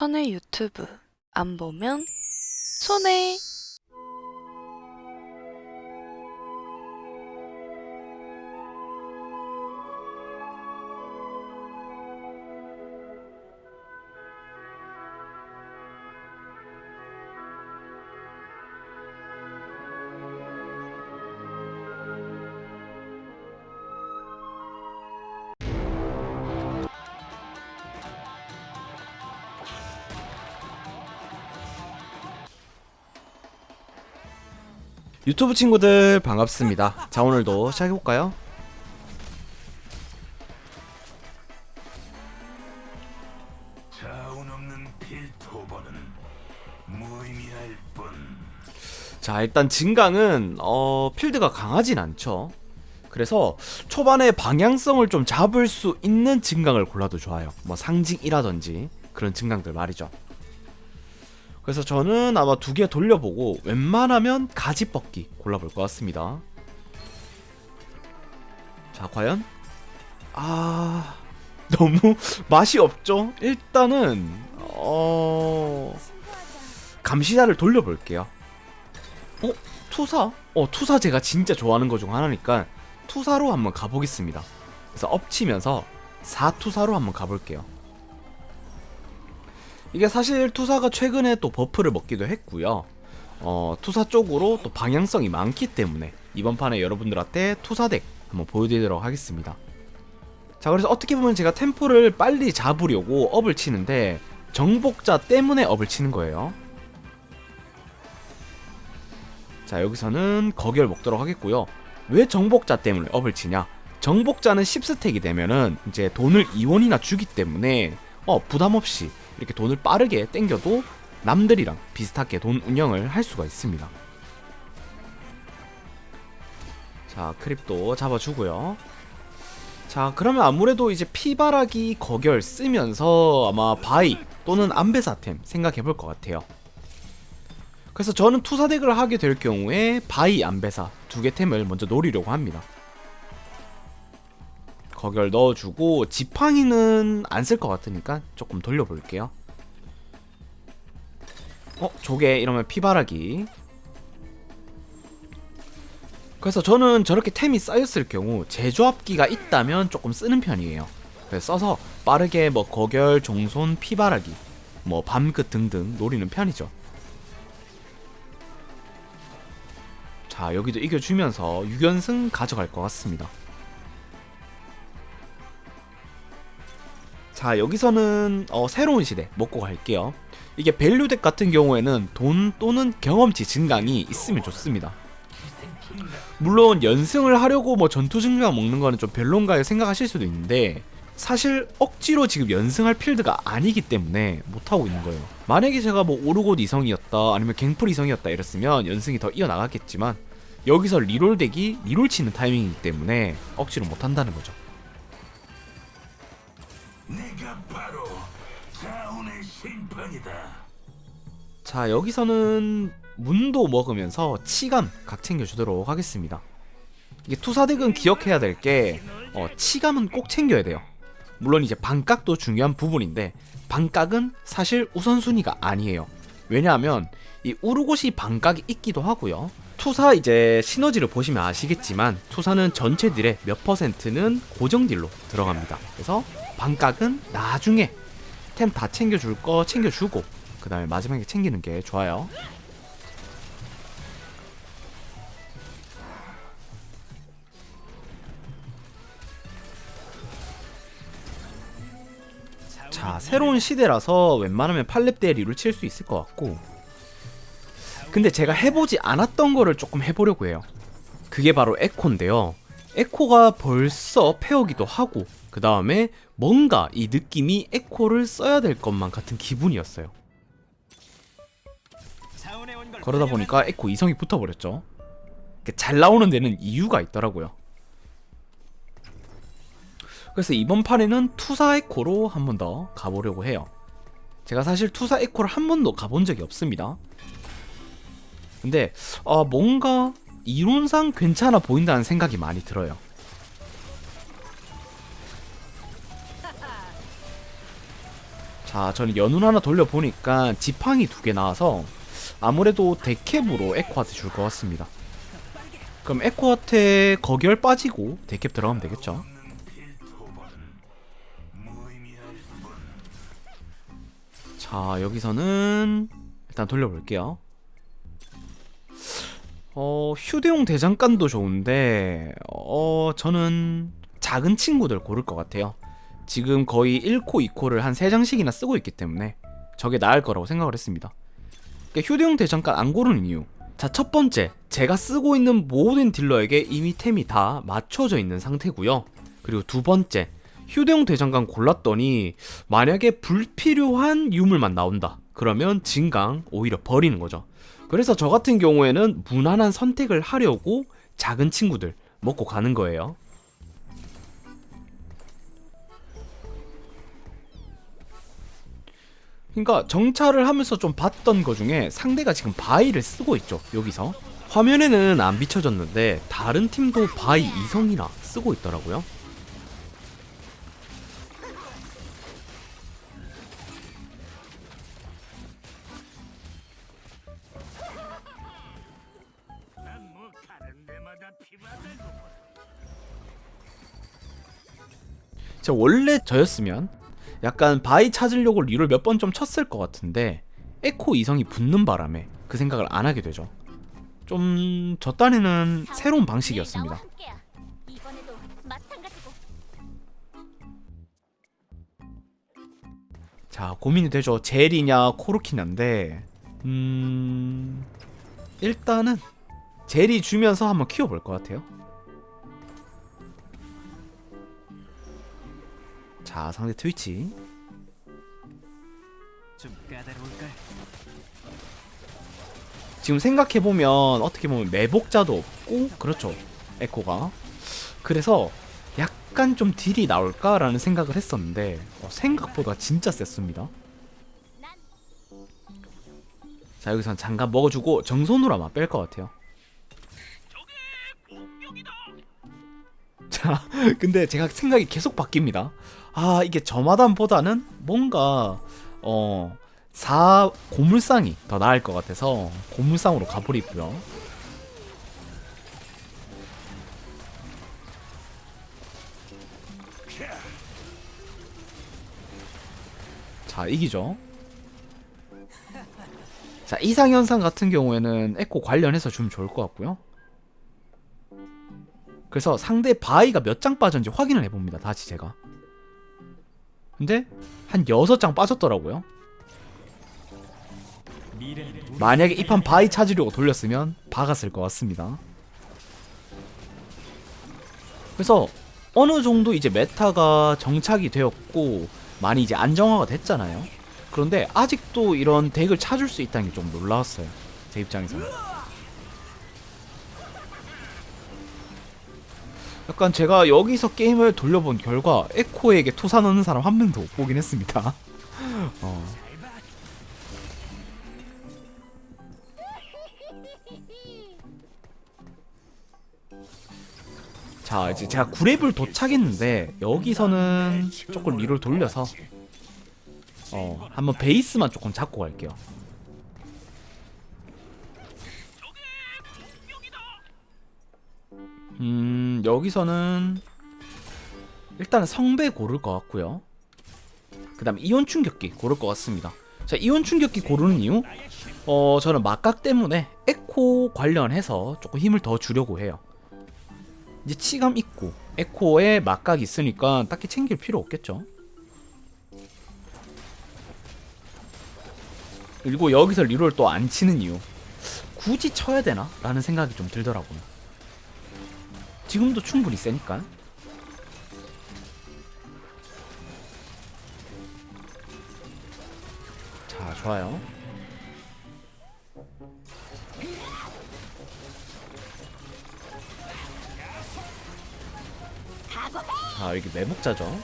선의 유튜브 안 보면 손해. 유튜브 친구들 반갑습니다. 자 오늘도 시작해볼까요? 자 일단 진강은 어 필드가 강하진 않죠. 그래서 초반에 방향성을 좀 잡을 수 있는 진강을 골라도 좋아요. 뭐 상징이라든지 그런 진강들 말이죠. 그래서 저는 아마 두 개 돌려보고 웬만하면 가지 뻗기 골라볼 것 같습니다. 자 과연 아 너무 맛이 없죠. 일단은 어 감시자를 돌려볼게요. 어? 투사? 어 투사 제가 진짜 좋아하는 거중 하나니까 투사로 한번 가보겠습니다. 그래서 엎치면서 4투사로 한번 가볼게요. 이게 사실 투사가 최근에 또 버프를 먹기도 했고요. 어, 투사 쪽으로 또 방향성이 많기 때문에 이번 판에 여러분들한테 투사덱 한번 보여드리도록 하겠습니다. 자, 그래서 어떻게 보면 제가 템포를 빨리 잡으려고 업을 치는데 정복자 때문에 업을 치는 거예요. 자, 여기서는 거결 먹도록 하겠고요. 왜 정복자 때문에 업을 치냐? 정복자는 10스택이 되면은 이제 돈을 2원이나 주기 때문에 어, 부담 없이 이렇게 돈을 빠르게 땡겨도 남들이랑 비슷하게 돈 운영을 할 수가 있습니다. 자, 크립도 잡아주고요. 자, 그러면 아무래도 이제 피바라기 거결 쓰면서 아마 바이 또는 안배사템 생각해 볼 것 같아요. 그래서 저는 투사덱을 하게 될 경우에 바이 안배사 두 개 템을 먼저 노리려고 합니다. 거결 넣어주고 지팡이는 안 쓸 것 같으니까 조금 돌려볼게요. 어? 조개 이러면 피바라기 그래서 저는 저렇게 템이 쌓였을 경우 제조합기가 있다면 조금 쓰는 편이에요. 그래서 써서 빠르게 뭐 거결, 종손, 피바라기, 뭐 밤끝 등등 노리는 편이죠. 자 여기도 이겨주면서 6연승 가져갈 것 같습니다. 자 여기서는 어, 새로운 시대 먹고 갈게요. 이게 밸류덱 같은 경우에는 돈 또는 경험치 증강이 있으면 좋습니다. 물론 연승을 하려고 뭐 전투 증강 먹는 거는 좀 별론가 생각하실 수도 있는데 사실 억지로 지금 연승할 필드가 아니기 때문에 못하고 있는 거예요. 만약에 제가 뭐 오르곤 이성이었다 아니면 갱플 이성이었다 이랬으면 연승이 더 이어나갔겠지만 여기서 리롤 덱이 리롤 치는 타이밍이기 때문에 억지로 못한다는 거죠. 심판이다. 자 여기서는 문도 먹으면서 치감 각 챙겨주도록 하겠습니다. 이게 투사덱은 기억해야 될 게 어, 치감은 꼭 챙겨야 돼요. 물론 이제 반각도 중요한 부분인데 반각은 사실 우선순위가 아니에요. 왜냐하면 이 우르고시 반각이 있기도 하고요. 투사 이제 시너지를 보시면 아시겠지만 투사는 전체 딜의 몇 퍼센트는 고정 딜로 들어갑니다. 그래서 반각은 나중에 템다 챙겨줄 거 챙겨주고 그 다음에 마지막에 챙기는 게 좋아요. 자, 새로운 시대라서 웬만하면 팔렙 대 리를 칠 수 있을 것 같고. 근데 제가 해보지 않았던 거를 조금 해보려고 해요. 그게 바로 에코인데요. 에코가 벌써 페어기도 하고, 그 다음에 뭔가 이 느낌이 에코를 써야 될 것만 같은 기분이었어요. 그러다 보니까 에코 이성이 붙어버렸죠. 잘 나오는 데는 이유가 있더라고요. 그래서 이번 판에는 투사 에코로 한 번 더 가보려고 해요. 제가 사실 투사 에코를 한 번도 가본 적이 없습니다. 근데 어, 뭔가 이론상 괜찮아 보인다는 생각이 많이 들어요. 자자 저는 연운 하나 돌려보니까 지팡이 두 개 나와서 아무래도 데캡으로 에코한테 줄 것 같습니다 그럼 에코한테 거결 빠지고 데캡 들어가면 되겠죠. 자 여기서는 일단 돌려볼게요 어 휴대용 대장간도 좋은데 어 저는 작은 친구들 고를 것 같아요 지금 거의 1코 2코를 한 3장씩이나 쓰고 있기 때문에 저게 나을 거라고 생각을 했습니다 그러니까 휴대용 대장간 안 고르는 이유 자 첫 번째 제가 쓰고 있는 모든 딜러에게 이미 템이 다 맞춰져 있는 상태고요 그리고 두 번째 휴대용 대장간 골랐더니 만약에 불필요한 유물만 나온다. 그러면 진강 오히려 버리는 거죠. 그래서 저 같은 경우에는 무난한 선택을 하려고 작은 친구들 먹고 가는 거예요. 그러니까 정찰을 하면서 좀 봤던 거 중에 상대가 지금 바이를 쓰고 있죠. 여기서 화면에는 안 비춰졌는데 다른 팀도 바이 이성이나 쓰고 있더라고요. 저 원래 저였으면 약간 바이 찾으려고 리를 몇 번 좀 쳤을 것 같은데 에코 이성이 붙는 바람에 그 생각을 안 하게 되죠. 좀 저 딴에는 새로운 방식이었습니다. 자 고민이 되죠. 젤이냐 코르키냐인데 음 일단은 젤이 주면서 한번 키워볼 것 같아요. 자 상대 트위치? 지금 생각해보면 어떻게 보면 매복자도 없고 그렇죠 에코가. 그래서 약간 좀 딜이 나올까라는 생각을 했었는데 어, 생각보다 진짜 셌습니다. 자 여기선 장갑 먹어주고 정손으로 아마 뺄 것 같아요 자 근데 제가 생각이 계속 바뀝니다 아 이게 저마담보다는 뭔가 어 4 고물상이 더 나을 것 같아서 고물상으로 가버리고요. 자 이기죠. 자 이상현상 같은 경우에는 에코 관련해서 주면 좋을 것 같고요. 그래서 상대 바이가 몇 장 빠졌는지 확인을 해봅니다. 다시 제가. 근데 한 6장 빠졌더라고요. 만약에 이 판 바이 찾으려고 돌렸으면 박았을 것 같습니다. 그래서 어느 정도 이제 메타가 정착이 되었고 많이 이제 안정화가 됐잖아요. 그런데 아직도 이런 덱을 찾을 수 있다는 게 좀 놀라웠어요. 제 입장에서는. 약간 제가 여기서 게임을 돌려본 결과 에코에게 투사 넣는 사람 한 명도 못 보긴 했습니다. 어. 자 이제 제가 9렙을 도착했는데 여기서는 조금 리를 돌려서 어 한번 베이스만 조금 잡고 갈게요 음 여기서는 일단 성배 고를 것 같고요 그 다음 이온 충격기 고를 것 같습니다 자 이온 충격기 고르는 이유 어 저는 막각 때문에 에코 관련해서 조금 힘을 더 주려고 해요 이제 치감 있고 에코에 막각이 있으니까 딱히 챙길 필요 없겠죠. 그리고 여기서 리롤 또 안 치는 이유 굳이 쳐야 되나? 라는 생각이 좀 들더라고요. 지금도 충분히 세니까. 자, 좋아요. 자 여기 매복자죠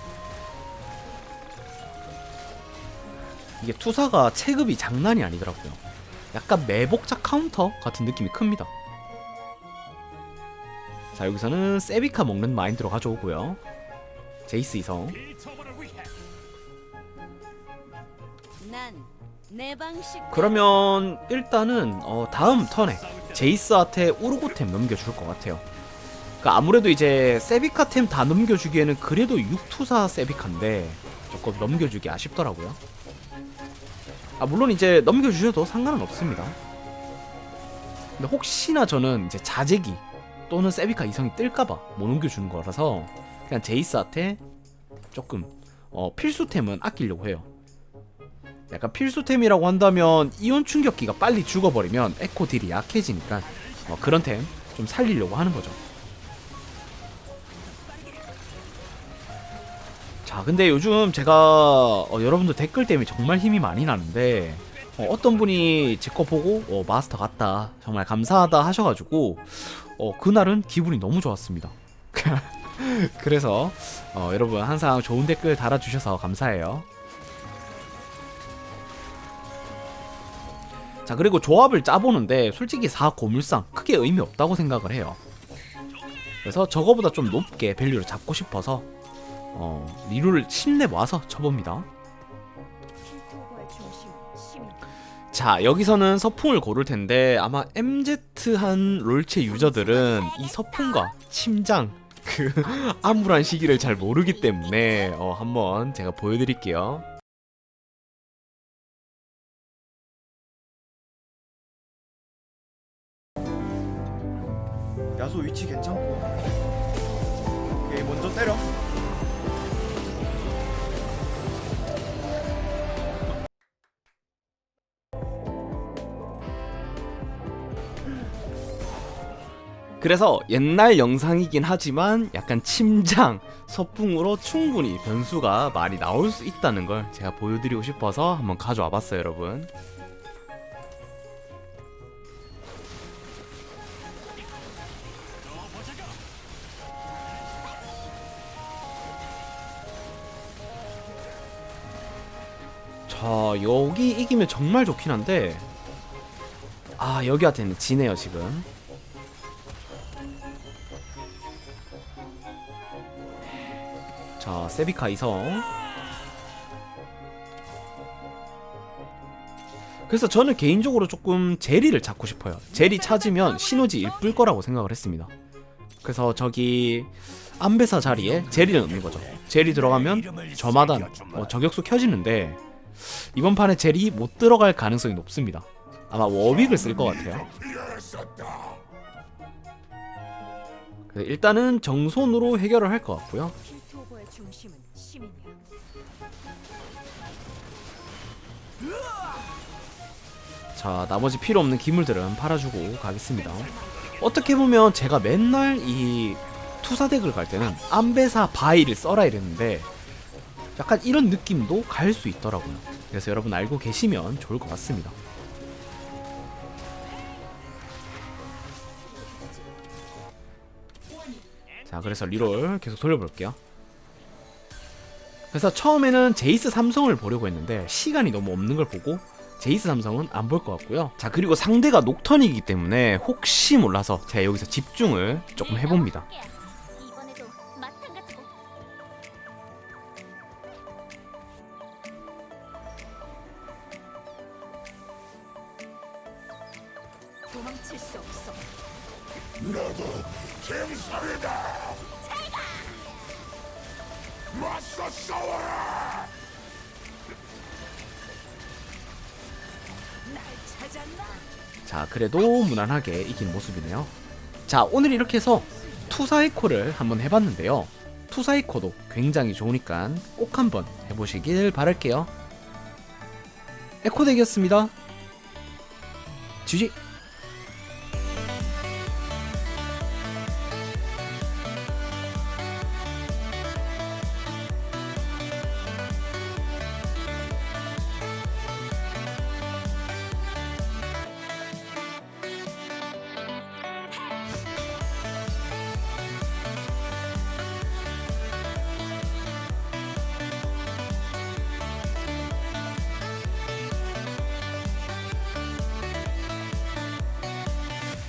이게 투사가 체급이 장난이 아니더라고요 약간 매복자 카운터 같은 느낌이 큽니다 자 여기서는 세비카 먹는 마인드로 가져오고요 제이스 이성. 그러면 일단은 어, 다음 턴에 제이스한테 우르고템 넘겨줄 것 같아요. 그러니까 아무래도 이제 세비카템 다 넘겨주기에는 그래도 6투사 세비카인데 조금 넘겨주기 아쉽더라고요. 아 물론 이제 넘겨주셔도 상관은 없습니다. 근데 혹시나 저는 이제 자재기 또는 세비카 이성이 뜰까봐 못 넘겨주는 거라서 그냥 제이스한테 조금 어, 필수템은 아끼려고 해요. 약간 필수템이라고 한다면 이온 충격기가 빨리 죽어버리면 에코 딜이 약해지니까 어, 그런 템 좀 살리려고 하는 거죠. 자, 근데 요즘 제가 어, 여러분들 댓글 때문에 정말 힘이 많이 나는데 어, 떤 분이 제 거 보고 어, 마스터 같다 정말 감사하다 하셔가지고 어, 그날은 기분이 너무 좋았습니다. 그래서 어, 여러분 항상 좋은 댓글 달아주셔서 감사해요. 자 그리고 조합을 짜보는데 솔직히 4 고물상 크게 의미 없다고 생각을 해요 그래서 저거보다 좀 높게 밸류를 잡고 싶어서 어 리루를 10렙 와서 쳐봅니다 자 여기서는 서풍을 고를 텐데 아마 MZ한 롤체 유저들은 이 서풍과 침장 그 암울한 시기를 잘 모르기 때문에 어 한번 제가 보여드릴게요. 야수 위치 괜찮고. 오케이 먼저 때려 그래서 옛날 영상이긴 하지만 약간 침장, 서풍으로 충분히 변수가 많이 나올 수 있다는 걸 제가 보여드리고 싶어서 한번 가져와 봤어요, 여러분. 자, 여기 이기면 정말 좋긴 한데 아, 여기한테는 지네요, 지금. 자, 세비카 이성. 그래서 저는 개인적으로 조금 제리를 찾고 싶어요. 제리 찾으면 시너지 일뿔 거라고 생각을 했습니다. 그래서 저기 안배사 자리에 제리를 넣는 거죠. 제리 들어가면 저마다 어, 저격수 켜지는데 이번 판에 제리 못 들어갈 가능성이 높습니다. 아마 워윅을 쓸 것 같아요. 일단은 정손으로 해결을 할 것 같고요. 자 나머지 필요 없는 기물들은 팔아주고 가겠습니다. 어떻게 보면 제가 맨날 이 투사덱을 갈 때는 안배사 바이를 써라 이랬는데 약간 이런 느낌도 갈 수 있더라고요. 그래서 여러분 알고 계시면 좋을 것 같습니다. 자 그래서 리롤 계속 돌려볼게요. 그래서 처음에는 제이스 삼성을 보려고 했는데 시간이 너무 없는 걸 보고 제이스 삼성은 안 볼 것 같고요. 자 그리고 상대가 녹턴이기 때문에 혹시 몰라서 제가 여기서 집중을 조금 해봅니다. 수 없어. 잼살이다 맞서 싸워라 자 그래도 무난하게 이긴 모습이네요. 자 오늘 이렇게 해서 투사이코를 한번 해봤는데요. 투사이코도 굉장히 좋으니까 꼭 한번 해보시길 바랄게요. 에코덱이었습니다. GG